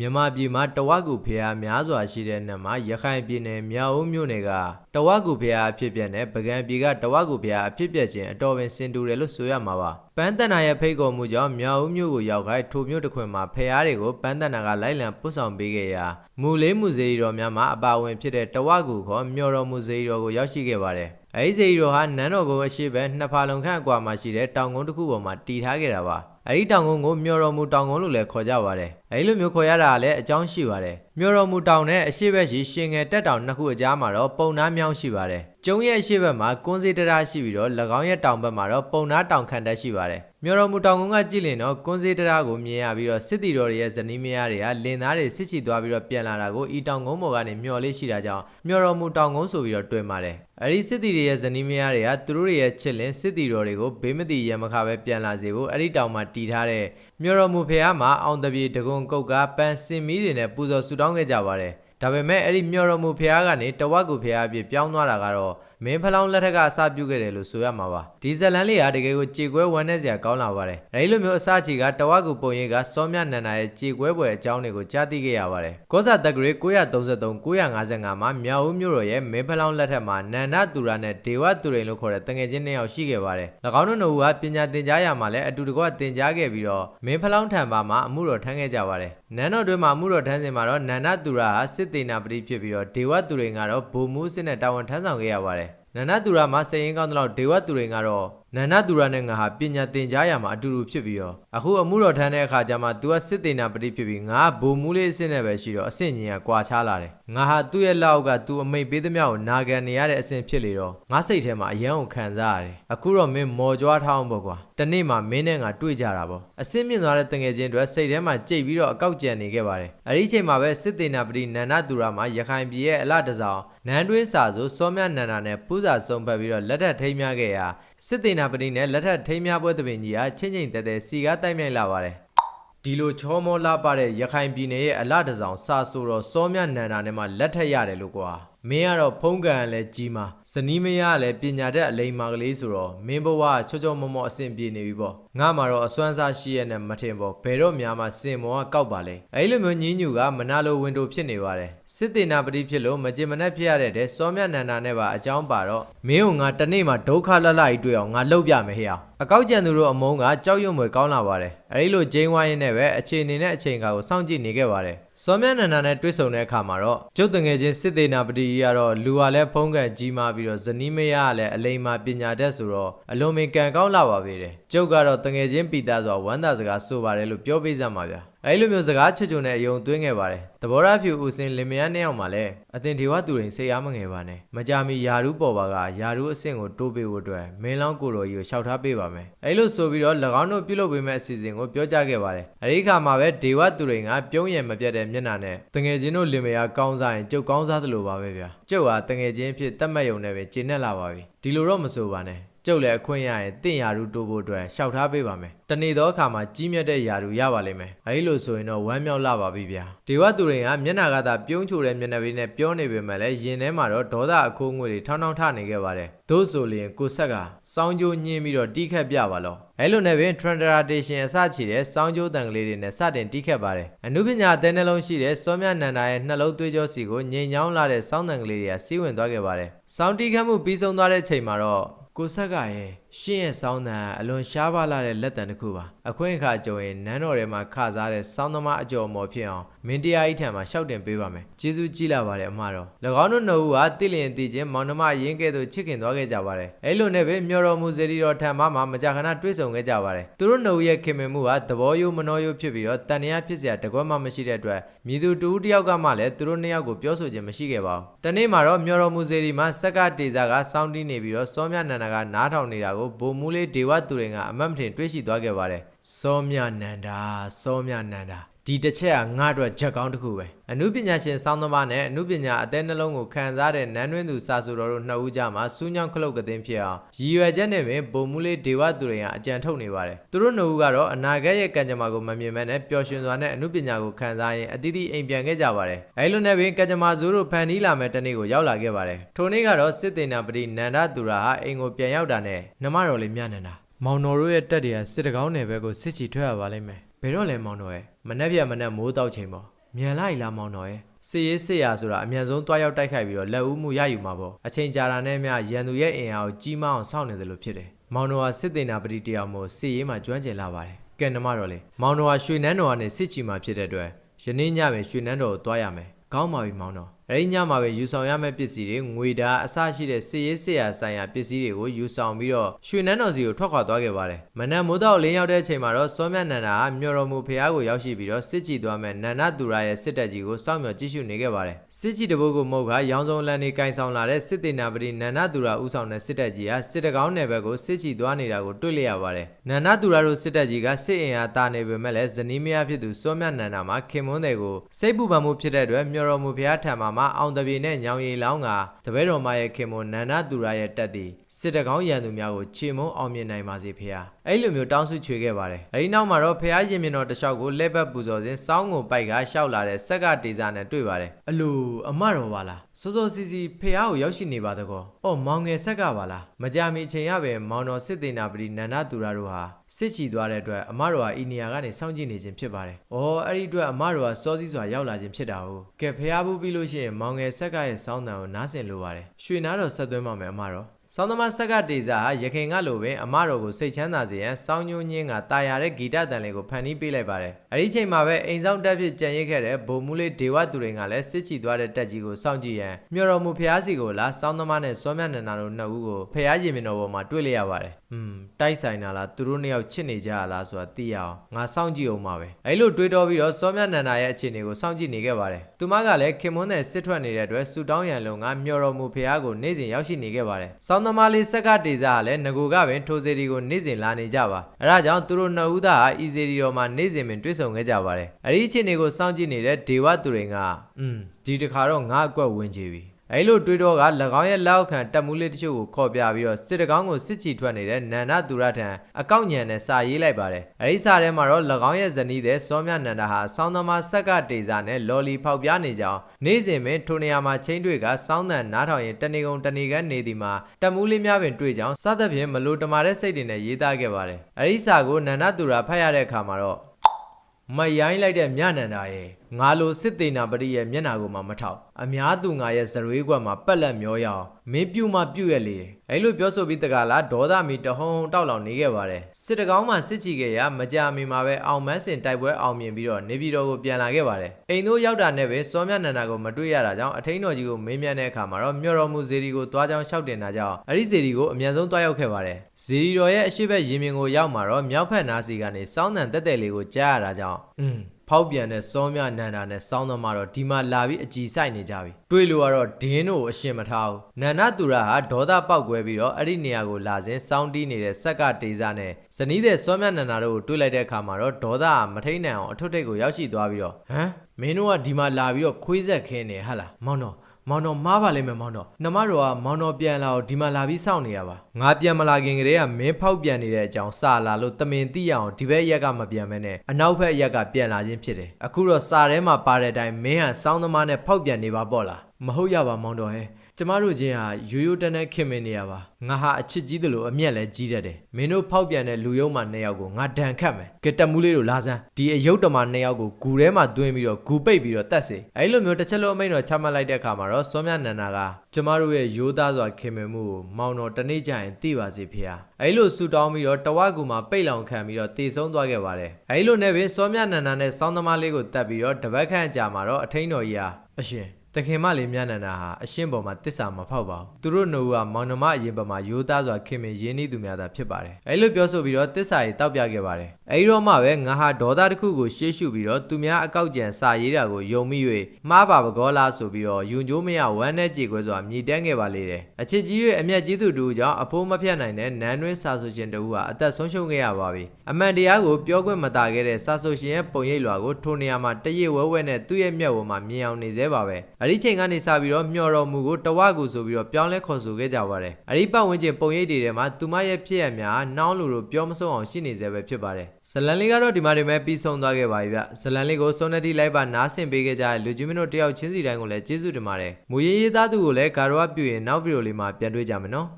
မြန်မာပြည်မှာတဝက်ကူဖျားများစွာရှိတဲ့နေရာမှာရခိုင်ပြည်နယ်မြောက်ဦးမြို့နယ်ကတဝက်ကူဖျားအဖြစ်ပြက်နဲ့ပကံပြည်ကတဝက်ကူဖျားအဖြစ်ပြက်ခြင်းအတော်ပင်စင်တူတယ်လို့ဆိုရမှာပါပန်းတန်နာရဲ့ဖိတ်ခေါ်မှုကြောင့်မြောက်ဦးမြို့ကိုရောက်ခိုင်းထိုမြို့တစ်ခွင်မှာဖျားတွေကိုပန်းတန်နာကလိုက်လံပို့ဆောင်ပေးခဲ့ရာမူလေးမူစေရီတော်များမှာအပါအဝင်ဖြစ်တဲ့တဝက်ကူခေါ်မျော်တော်မူစေရီတော်ကိုရောက်ရှိခဲ့ပါတယ်အဲဒီစေရီတော်ဟာနန်းတော်ကုန်းအရှိဘက်နှစ်ဖာလုံခန့်အကွာမှာရှိတဲ့တောင်ကုန်းတစ်ခုပေါ်မှာတည်ထားခဲ့တာပါအဲဒီတောင်ကုန်းကိုမျော်တော်မူတောင်ကုန်းလို့လည်းခေါ်ကြပါတယ် အဲဒီလိုမျိုးခေါ်ရတာကလည်းအကြောင်းရှိပါတယ်မျော်တော်မူတောင်နဲ့အရှိဘက်ရှိရှင်ငယ်တက်တောင်နှစ်ခုအကြားမှာတော့ပုံနာမြောင်းရှိပါတယ်ကျုံရဲ့အရှိဘက်မှာကွန်းစေးတရာရှိပြီးတော့၎င်းရဲ့တောင်ဘက်မှာတော့ပုံနာတောင်ခန့်တက်ရှိပါတယ်မျော်တော်မူတောင်ကုန်းကကြည့်ရင်တော့ကွန်းစေးတရာကိုမြင်ရပြီးတော့စစ်တီတော်တွေရဲ့ဇနီးမယားတွေကလင်သားတွေစစ်ချီသွားပြီးတော့ပြန်လာတာကိုဤတောင်ကုန်းပေါ်ကနေမျော်လေးရှိတာကြောင့်မျော်တော်မူတောင်ကုန်းဆိုပြီးတော့တွေ့ပါတယ်အဲဒီစစ်တီတွေရဲ့ဇနီးမယားတွေကသူတို့တွေရဲ့ချစ်လင်စစ်တီတော်တွေကိုဘေးမတိရမခပဲပြန်လာစေဖို့အဲ့ဒီတောင်မှာတီထားတဲ့ မျော်တော်မူဖះမှာအောင်တပြေတကွန်ကုတ်ကပန်းစင်မီးတွေနဲ့ပူဇော်ဆူတောင်းခဲ့ကြပါတယ်ဒါပေမဲ့အဲ့ဒီမျော်တော်မူဖះကနေတဝက်ကူဖះအဖြစ်ပြောင်းသွားတာကတော့ မင်းဖလောင်းလက်ထက်ကအစပြုခဲ့တယ်လို့ဆိုရမှာပါဒီဇလန်လေးဟာတကယ်ကိုကြေကွဲဝမ်းနဲ့စရာကောင်းလာပါတယ်အဲဒီလိုမျိုးအစချီကတဝက်ကူပုံရိပ်ကစောမြနန္ဒာရဲ့ကြေကွဲပွဲအကြောင်းတွေကိုကြားသိခဲ့ရပါတယ်ကောစာတက်ဂရေ933 955မှာမြောက်ဦးမြို့တော်ရဲ့မင်းဖလောင်းလက်ထက်မှာနန္ဒသူရနဲ့ဒေဝသူရိန်လို့ခေါ်တဲ့တငယ်ချင်းနှစ်ယောက်ရှိခဲ့ပါတယ်၎င်းတို့နှစ်ဦးကပညာသင်ကြားရမှာလည်းအတူတကွသင်ကြားခဲ့ပြီးတော့မင်းဖလောင်းထံပါမှာအမှုတော်ထမ်းခဲ့ကြပါတယ်နန်းတော်တွင်မှာအမှုတော်ထမ်းစဉ်မှာတော့နန္ဒသူရဟာစစ်တေနာပတိဖြစ်ပြီးတော့ဒေဝသူရိန်ကတော့ဗိုလ်မှူးစစ်နဲ့တာဝန်ထမ်းဆောင်ခဲ့ရပါတယ် နန္ဒသူရမှာစရင်ကောင်းတဲ့လောက်ဒေဝသူရိန်ကတော့နန္ဒသူရနဲ့ငါဟာပညာသင်ကြားရမှာအတူတူဖြစ်ပြီးတော့အခုအမှုတော်ထမ်းတဲ့အခါကျမှ तू ကစစ်တေနာပတိဖြစ်ပြီးငါကဘိုလ်မှူးလေးအစ်စ်နဲ့ပဲရှိတော့အဆင့်ကြီးကကွာခြားလာတယ်ငါဟာသူ့ရဲ့လောက်က तू အမိတ်ပေးသမျှကိုနာခံနေရတဲ့အဆင့်ဖြစ်လေတော့ငါစိတ်ထဲမှာအယံကိုခံစားရတယ်အခုတော့မင်းမော်ကြွားထောင်းပေါ့ကွာတနေ့မှမင်းနဲ့ငါတွေ့ကြတာပေါ့အဆင့်မြင့်သွားတဲ့တငယ်ချင်းတွေစိတ်ထဲမှာကြိတ်ပြီးတော့အကောက်ကြံနေခဲ့ပါတယ်အဲဒီအချိန်မှာပဲစစ်တေနာပတိနန္ဒသူရမှာရခိုင်ပြည်ရဲ့အလတစောင်းနန်းတွင်းစာဆိုစောမြနန္ဒာနဲ့ပူဇာဆုံးဖက်ပြီးတော့လက်ထပ်ထိမ်းမြခဲ့ရာစစ်တေနာပတိနဲ့လက်ထပ်ထိမ်းမြပွဲတပင်ကြီးဟာချင်းချင်းတဲတဲစီကားတိုက်မြိုက်လာပါတယ်ဒီလိုချောမောလာပါတဲ့ရခိုင်ပြည်နယ်ရဲ့အလတစောင်းစာဆိုတော့စောမြနန္ဒာနဲ့မှလက်ထက်ရတယ်လို့ကွာ မင်းကတော့ဖုံးကန်လည်းကြီးမာဇနီးမယားလည်းပညာတတ်အလိမ္မာကလေးဆိုတော့မင်းဘဝချောချောမောမောအဆင်ပြေနေပြီပေါ့ငါမှာတော့အစွမ်းစားရှိရတဲ့မထင်ပေါ့ဘယ်တော့များမှစင်မောကကောက်ပါလေအဲ့လိုမျိုးညင်းညူကမနာလိုဝင်တိုဖြစ်နေပါတယ်စစ်တေနာပတိဖြစ်လို့မကြင်မနှက်ဖြစ်ရတဲ့တဲ့စောမြနန္ဒာနဲ့ပါအကြောင်းပါတော့မင်းကငါတနေ့မှဒုက္ခလလကြီးတွေ့အောင်ငါလုပ်ပြမယ်ဟဲ့ အောင်အကောက်ကျန်သူတို့အမုန်းကကြောက်ရွံ့မွေကောင်းလာပါတယ်အဲ့ဒီလိုဂျိန်းဝိုင်းရင်းနဲ့ပဲအချိန်နေနဲ့အချိန်ကာကိုစောင့်ကြည့်နေခဲ့ပါတယ်စောမြနန္ဒာနဲ့တွေ့ဆုံတဲ့အခါမှာတော့ကျုပ်တငယ်ချင်းစစ်သေးနာပတိကြီးကတော့လူကလည်းဖုံးကန်ကြီးမားပြီးတော့ဇနီးမယားကလည်းအလိမ္မာပညာတတ်ဆိုတော့အလွန်မင်ကန်ကောင်းလာပါပေတယ်ကျုပ်ကတော့တငယ်ချင်းပီတာဆိုဝမ်းသာစကားဆိုပါတယ်လို့ပြောပေးစမ်းပါဗျာအဲလိုမျိုးစကားချွတ်ချွတ်နဲ့အယုံသွင်းခဲ့ပါတယ်တဘောရဖြူဦးစင်လင်မယားနှစ်ယောက်မှလည်းအတင်ဒေဝသူရင်စိတ်အားမငယ်ပါနဲ့မကြမီယာရုပေါ်ပါကယာရုအဆင့်ကိုတိုးပေးဖို့အတွက်မင်းလောင်းကိုတော်ကြီးကိုလျှောက်ထားပေးပါမယ်အဲလိုဆိုပြီးတော့၎င်းတို့ပြုလုပ်ပေးမဲ့အစီအစဉ်ကိုပြောကြားခဲ့ပါတယ်အဲဒီခါမှာပဲဒေဝသူရင်ကပြုံးရံမပြတ်တဲ့မျက်နှာနဲ့တငယ်ချင်းတို့လင်မယားကောင်းစားရင်ကျုပ်ကောင်းစားသလိုပါပဲဗျာကျုပ်ဟာတငယ်ချင်းအဖြစ်တတ်မှတ်ယုံနဲ့ပဲကျင့်နဲ့လာပါပြီဒီလိုတော့မဆိုပါနဲ့ ကျုပ်လည်းအခွင့်ရရင်တင့်ယာရုတိုးဖို့အတွက်ရှောက်ထားပေးပါမယ်။တနေ့သောအခါမှာကြီးမြတ်တဲ့ယာရုရပါလိမ့်မယ်။အဲဒီလိုဆိုရင်တော့ဝမ်းမြောက်လာပါပြီဗျာ။ဒေဝသူရင်ကမျက်နှာကသာပြုံးချိုတဲ့မျက်နှာပေးနဲ့ပြောနေပေမဲ့လည်းရင်ထဲမှာတော့ဒေါသအခိုးငွေတွေထောင်းထောင်းထနေခဲ့ပါတယ်။သို့ဆိုလျင်ကိုဆက်ကစောင်းကြိုးညှင်းပြီးတော့တီးခတ်ပြပါလော။အဲလိုနဲ့ပင် translation အစချီတဲ့စောင်းကြိုးတန်ကလေးတွေနဲ့စတင်တီးခတ်ပါတယ်။အနုပညာအသင်းနှလုံးရှိတဲ့စောမြနန္ဒာရဲ့နှလုံးသွေးကြောစီကိုငြိမ်ချောင်းလာတဲ့စောင်းတန်ကလေးတွေကစီးဝင်သွားခဲ့ပါတယ်။စောင်းတီးခတ်မှုပြီးဆုံးသွားတဲ့ချိန်မှာတော့ ကိုဆက်ကရဲ့ရှင်းရဲ့ဆောင်းတန်အလွန်ရှားပါလာတဲ့လက်တံတစ်ခုပါအခွင့်အခါကြုံရင်နန်းတော်ထဲမှာခစားတဲ့ဆောင်းသမားအကျော်မော်ဖြစ်အောင်မင်းတရားဤထံမှာရှောက်တင်ပေးပါမယ်ကျေးဇူးကြီးလာပါတယ်အမတော်၎င်းတို့နှစ်ဦးဟာတိလျင်တည်ခြင်းမောင်နှမရင်းကဲ့သို့ချစ်ခင်သွားခဲ့ကြပါတယ်အဲ့လိုနဲ့ပဲမျော်တော်မူစေတီတော်ထံမှာမကြာခဏတွေ့ဆုံခဲ့ကြပါတယ်သူတို့နှစ်ဦးရဲ့ခင်မင်မှုဟာသဘောယိုးမနှောယိုးဖြစ်ပြီးတော့တန်တရားဖြစ်စရာတကွက်မှမရှိတဲ့အတွက်မြည်သူတူဦးတယောက်ကမှလည်းသူတို့နှစ်ယောက်ကိုပြောဆိုခြင်းမရှိခဲ့ပါဘူးတနေ့မှာတော့မျော်တော်မူစေတီမှာစက်ကတေစာကစောင်းတီးနေပြီးတော့စောမြနန္ဒာကနားထောင်နေတာကိုဘုံမူလေးဒေဝသူရင်ကအမတ်မထင်တွေ့ရှိသွားခဲ့ပါတယ်စောမြနန္ဒာစောမြနန္ဒာ ဒီတစ်ချက်ကငါ့အတွက်ချက်ကောင်းတစ်ခုပဲအမှုပညာရှင်စောင်းသမားနဲ့အမှုပညာအသေးနှလုံးကိုခံစားတဲ့နန်းတွင်းသူစာဆိုတော်တို့နှစ်ဦးကြားမှာစူးညောင်းခလုတ်ကသိန်းဖြစ်အောင်ရည်ရွယ်ချက်နဲ့ပင်ပုံမူလေးဒေဝသူတွေကအကြံထုတ်နေပါတယ်သူတို့နှစ်ဦးကတော့အနာဂတ်ရဲ့ကံကြမ္မာကိုမမြင်မဲနဲ့ပျော်ရွှင်စွာနဲ့အမှုပညာကိုခံစားရင်အသီးသီးအိမ်ပြန်ခဲ့ကြပါတယ်အဲလိုနဲ့ပင်ကံကြမ္မာဇိုးတို့ဖန်တီးလာမဲ့တနေ့ကိုရောက်လာခဲ့ပါတယ်ထိုနေ့ကတော့စစ်တေနာပတိနန္ဒသူရာဟာအိမ်ကိုပြန်ရောက်တာနဲ့နမတော်လေးမြနန္ဒာ မောင်တော်တို့ရဲ့တက်တွေကစစ်တကောင်းနယ်ဘက်ကိုစစ်ချီထွက်ရပါလိမ့်မယ်ဘယ်တော့လဲမောင်တော်ရဲ့မနှက်ပြမနှက်မိုးတောက်ချိန်ပေါ့မြန်လိုက်လားမောင်တော်ရဲ့စစ်ရေးစစ်ရဆိုတာအမြန်ဆုံးတွားရောက်တိုက်ခိုက်ပြီးတော့လက်ဦးမှုရယူမှာပေါ့အချိန်ကြာတာနဲ့မျှရန်သူရဲ့အင်အားကိုကြီးမားအောင်စောင့်နေတယ်လို့ဖြစ်တယ်မောင်တော်ကစစ်တေနာပတိတရားမို့စစ်ရေးမှာကျွမ်းကျင်လာပါတယ်ကဲနမတော်လေမောင်တော်ကရွှေနန်းတော်ကနေစစ်ချီမှာဖြစ်တဲ့အတွက်ယနေ့ညပဲရွှေနန်းတော်ကိုတွားရမယ်ကောင်းပါပြီမောင်တော် အဲဒီညမှာပဲယူဆောင်ရမယ့်ပစ္စည်းတွေငွေဓာတ်အစရှိတဲ့စစ်ရေးစစ်ရာဆိုင်ရာပစ္စည်းတွေကိုယူဆောင်ပြီးတော့ရွှေနန်းတော်စီကိုထွက်ခွာသွားခဲ့ပါတယ်မနက်မိုးတော့လင်းရောက်တဲ့အချိန်မှာတော့စောမြတ်နန္ဒာကမြော်တော်မူဖျားကိုရောက်ရှိပြီးတော့စစ်ကြည်သွားမဲ့နန္ဒသူရရဲ့စစ်တပ်ကြီးကိုစောင့်မျှော်ကြည့်ရှုနေခဲ့ပါတယ်စစ်ကြည်တပုတ်ကိုမဟုတ်ကရောင်စုံလန်နေကင်ဆောင်လာတဲ့စစ်တေနာပတိနန္ဒသူရဦးဆောင်တဲ့စစ်တပ်ကြီးကစစ်တကောင်းနယ်ဘက်ကိုစစ်ကြည်သွားနေတာကိုတွေ့လျက်ရပါတယ်နန္ဒသူရတို့စစ်တပ်ကြီးကစစ်အင်အားတာနေပေမဲ့လည်းဇနီးမယားဖြစ်သူစောမြတ်နန္ဒာမှာခင်မွန်းတဲ့ကိုစိတ်ပူပန်မှုဖြစ်တဲ့အတွက်မြော်တော်မူဖျားထံမှာမှအောင်တပြေနဲ့ညောင်ရည်လောင်းကတပည့်တော်မရဲ့ခင်မွန်းနန္ဒသူရရဲ့တက်သည်စစ်တကောင်းရန်သူများကိုချေမုံအောင်မြင်နိုင်ပါစေဖေဟာအဲ့လိုမျိုးတောင်းဆုချွေခဲ့ပါတယ်အဲဒီနောက်မှာတော့ဖះရင်မြင်တော်တလျှောက်ကိုလက်ဘက်ပူဇော်စဉ်စောင်းကိုပိုက်ကရှောက်လာတဲ့ဆက်ကတေစာနဲ့တွေ့ပါတယ်အလိုအမတော်ပါလား စောစောစီစီဖះကိုရောက်ရှိနေပါတကောအော်မောင်ငယ်ဆက်ကပါလားမကြမီချိန်ရပဲမောင်တော်စစ်တေနာပတိနန္ဒသူရတို့ဟာစစ်ချီသွားတဲ့အတွက်အမတော်ဟာဤနေရာကနေစောင့်ကြည့်နေခြင်းဖြစ်ပါတယ်။အော်အဲ့ဒီအတွက်အမတော်ဟာစောစည်းစွာရောက်လာခြင်းဖြစ်တာဟုတ်။ကဲဖះဘူးပြီးလို့ရှိရင်မောင်ငယ်ဆက်ကရဲ့စောင်းတန်ကိုနားဆင်လိုပါတယ်။ရွှေနားတော်ဆက်သွင်းပါမယ်အမတော်။ ဆောင်းသမားဆက်ကတေစာဟာရခင်ကလိုပင်အမတော်ကိုစိတ်ချမ်းသာစေရန်စောင်းညွန်းညင်းကတာယာတဲ့ဂီတတန်လေးကိုဖန်တီးပေးလိုက်ပါတယ်။အဲဒီချိန်မှာပဲအိမ်ဆောင်တက်ဖြစ်ကြံရိတ်ခဲ့တဲ့ဗိုလ်မှူးလေးဒေဝသူရင်ကလည်းစစ်ချီသွားတဲ့တက်ကြီးကိုစောင့်ကြည့်ရန်မျှော်တော်မူဖျားစီကိုလာဆောင်းသမားနဲ့စောမြတ်နန္ဒာတို့နှစ်ဦးကိုဖျားရင်မြင်တော်ပေါ်မှာတွေ့လိုက်ရပါတယ်။อืมတိုက်ဆိုင်တာလားသူတို့နှစ်ယောက်ချစ်နေကြရလားဆိုတာသိရအောင်ငါစောင့်ကြည့်အောင်ပါပဲ။အဲလိုတွေးတောပြီးတော့စောမြတ်နန္ဒာရဲ့အခြေအနေကိုစောင့်ကြည့်နေခဲ့ပါတယ်။သူမကလည်းခင်မွန်းနဲ့စစ်ထွက်နေတဲ့အတွက်စူတောင်းရန်လုံကမျှော်တော်မူဖျားကိုနေ့စဉ်ရောက်ရှိနေခဲ့ပါတယ်။ဆောင်းသမားလေးဆက်ကတေစာကလည်းငကိုကပင်ထိုစေဒီကိုနေ့စဉ်လာနေကြပါအဲဒါကြောင့်သူတို့နှစ်ဦးသားဟာအီစေဒီတော်မှာနေ့စဉ်ပင်တွေ့ဆုံခဲ့ကြပါတယ်အဲဒီအခြေအနေကိုစောင့်ကြည့်နေတဲ့ဒေဝသူရင်ကอืมဒီတခါတော့ငါအကွက်ဝင်ကြပြီ အဲလိုတွေးတော့က၎င်းရဲ့လက်အောက်ခံတက်မှုလေးတချို့ကိုခေါ်ပြပြီးတော့စစ်တကောင်းကိုစစ်ချီထွက်နေတဲ့နန္ဒသူရထံအကောက်ညံနဲ့စာရေးလိုက်ပါတယ်အဲဒီစာထဲမှာတော့၎င်းရဲ့ဇနီးတဲ့စောမြနန္ဒဟာစောင်းသမားဆက်ကတေစာနဲ့လော်လီဖောက်ပြားနေကြောင်းနေ့စဉ်ပင်ထိုနေရာမှာချင်းတွေကစောင်းတန်နားထောင်ရင်တနေကုန်တနေကန်းနေသည်မှာတက်မှုလေးများပင်တွေ့ကြောင်းစသဖြင့်မလိုတမာတဲ့စိတ်တွေနဲ့ရေးသားခဲ့ပါတယ်အဲဒီစာကိုနန္ဒသူရဖတ်ရတဲ့အခါမှာတော့မရိုင်းလိုက်တဲ့မြနန္ဒာရဲ့ငါလိုစစ်သေးနာပရိရဲ့မျက်နာကိုမှမထောက်အများသူငါရဲ့ဇရွေးကွက်မှာပက်လက်မျောရအောင်မင်းပြူမှပြူရဲ့လေအဲ့လိုပြောဆိုပြီးတကလားဒေါသမီတဟုံတောက်လောင်နေခဲ့ပါတယ်စစ်တကောင်းမှစစ်ချီခဲ့ရမကြမီမှာပဲအောင်မန်းစင်တိုက်ပွဲအောင်မြင်ပြီးတော့နေပြည်တော်ကိုပြန်လာခဲ့ပါတယ်အိမ်တို့ရောက်တာနဲ့ပဲစောမြနန္ဒာကိုမတွေ့ရတာကြောင့်အထိန်တော်ကြီးကိုမေးမြန်းတဲ့အခါမှာတော့မျော်တော်မူဇေဒီကိုတွားကြောင်းလျှောက်တင်တာကြောင့်အဲ့ဒီဇေဒီကိုအမြန်ဆုံးတွားရောက်ခဲ့ပါတယ်ဇေဒီတော်ရဲ့အရှိတ်ရင်မြင်ကိုရောက်မှာတော့မြောက်ဖက်နာစီကနေစောင်းတန်တက်တက်လေးကိုကြားရတာကြောင့်อืม ဖောက်ပြန်တဲ့စောမြနန္ဒာနဲ့စောင်းသမားတော့ဒီမှာလာပြီးအကြည်ဆိုင်နေကြပြီတွေးလို့ကတော့ဒင်းတို့အရှင်မထားဘူးနန္ဒသူရဟာဒေါသပေါက်ကွဲပြီးတော့အဲ့ဒီနေရာကိုလာစဉ်စောင်းတီးနေတဲ့ဆက်ကတေစာနဲ့ဇနီးတဲ့စောမြနန္ဒာတို့ကိုတွေးလိုက်တဲ့အခါမှာတော့ဒေါသကမထိန်နိုင်အောင်အထွတ်ထိပ်ကိုရောက်ရှိသွားပြီးတော့ဟမ်မင်းတို့ကဒီမှာလာပြီးတော့ခွေးဆက်ခင်းနေဟဟလားမောင်တော် မောင်တော်မားပါလိမ့်မယ်မောင်တော်နှမတော်ကမောင်တော်ပြန်လာတော့ဒီမှာလာပြီးစောင့်နေရပါငါပြန်မလာခင်ကတည်းကမင်းဖောက်ပြန်နေတဲ့အကြောင်းစာလာလို့တမင်သိရအောင်ဒီဘက်ရက်ကမပြန်မဲနဲ့အနောက်ဘက်ရက်ကပြန်လာခြင်းဖြစ်တယ်အခုတော့စာထဲမှာပါတဲ့အတိုင်းမင်းဟာစောင်းသမားနဲ့ဖောက်ပြန်နေပါပေါ့လားမဟုတ်ရပါမောင်တော်ဟဲ့ ကျမတို့ချင်းဟာရိုးရိုးတန်းတန်းခင်မင်နေရပါငါဟာအချစ်ကြီးသလိုအမျက်လည်းကြီးတတ်တယ်မင်းတို့ဖောက်ပြန်တဲ့လူယုံမှနှစ်ယောက်ကိုငါဒဏ်ခတ်မယ်ကဲတက်မှုလေးတို့လာစမ်းဒီအယုတ်တမနှစ်ယောက်ကိုဂူထဲမှာတွင်းပြီးတော့ဂူပိတ်ပြီးတော့တတ်စေအဲ့လိုမျိုးတစ်ချက်လုံးအမိန့်တော်ချမှတ်လိုက်တဲ့အခါမှာတော့စောမြနန္ဒာကကျမတို့ရဲ့ရိုးသားစွာခင်မင်မှုကိုမောင်တော်တနေ့ကျရင်သိပါစေဖေဟာအဲ့လိုဆူတောင်းပြီးတော့တဝကူမှာပိတ်လောင်ခံပြီးတော့တည်ဆုံးသွားခဲ့ပါတယ်အဲ့လိုနဲ့ပဲစောမြနန္ဒာနဲ့စောင်းသမားလေးကိုတတ်ပြီးတော့တပတ်ခန့်အကြာမှာတော့အထိန်တော်ကြီးဟာအရှင် တခင်မလေးမြနန္ဒာဟာအရှင်းပေါ်မှာတစ္ဆာမဖောက်ပါဘူးသူတို့နှုတ်ကမောင်နှမအရင်ပေါ်မှာရိုးသားစွာခင်မင်ရင်းနှီးသူများသာဖြစ်ပါတယ်အဲလိုပြောဆိုပြီးတော့တစ္ဆာကြီးတောက်ပြခဲ့ပါတယ်အဲဒီတော့မှပဲငါဟာဒေါသတစ်ခုကိုရှေ့ရှုပြီးတော့သူများအကောက်ကြံစာရေးတာကိုယုံမိ၍မှားပါပကောလားဆိုပြီးတော့ယုံကြိုးမရဝမ်းနဲ့ကြေခွဲစွာမြည်တမ်းခဲ့ပါလေတယ်အချစ်ကြီးရဲ့အမျက်ကြီးသူတို့ကြောင့်အဖိုးမဖြတ်နိုင်တဲ့နန်းတွင်းစာဆိုရှင်တို့ဟာအသက်ဆုံးရှုံးခဲ့ရပါပြီအမှန်တရားကိုပြောခွင့်မတာခဲ့တဲ့စာဆိုရှင်ရဲ့ပုံရိပ်လွာကိုထိုနေရာမှာတရစ်ဝဲဝဲနဲ့သူ့ရဲ့မျက်ဝန်းမှာမြင်အောင်နေသေးပါပဲအဲဒီချိန်ကနေစပြီးတော့မျှော်တော်မူကိုတဝကူဆိုပြီးတော့ပြောင်းလဲခေါ်ဆိုခဲ့ကြပါတယ်အဲဒီပတ်ဝန်းကျင်ပုံရိပ်တွေထဲမှာသူမရဲ့ဖြစ်ရများနှောင်းလူတို့ပြောမဆုံးအောင်ရှိနေသေးပဲဖြစ်ပါတယ်ဇလန်လေးကတော့ဒီမှာဒီမဲ့ပြီးဆုံးသွားခဲ့ပါပြီဗျဇလန်လေးကိုစုံနတိလိုက်ပါနားဆင်ပေးခဲ့ကြတဲ့လူကြီးမင်းတို့တယောက်ချင်းစီတိုင်းကိုလည်းကျေးဇူးတင်ပါတယ်မူရင်းရေးသားသူကိုလည်းဂါရဝပြုရင်နောက်ဗီဒီယိုလေးမှာပြန်တွေ့ကြမယ်နော်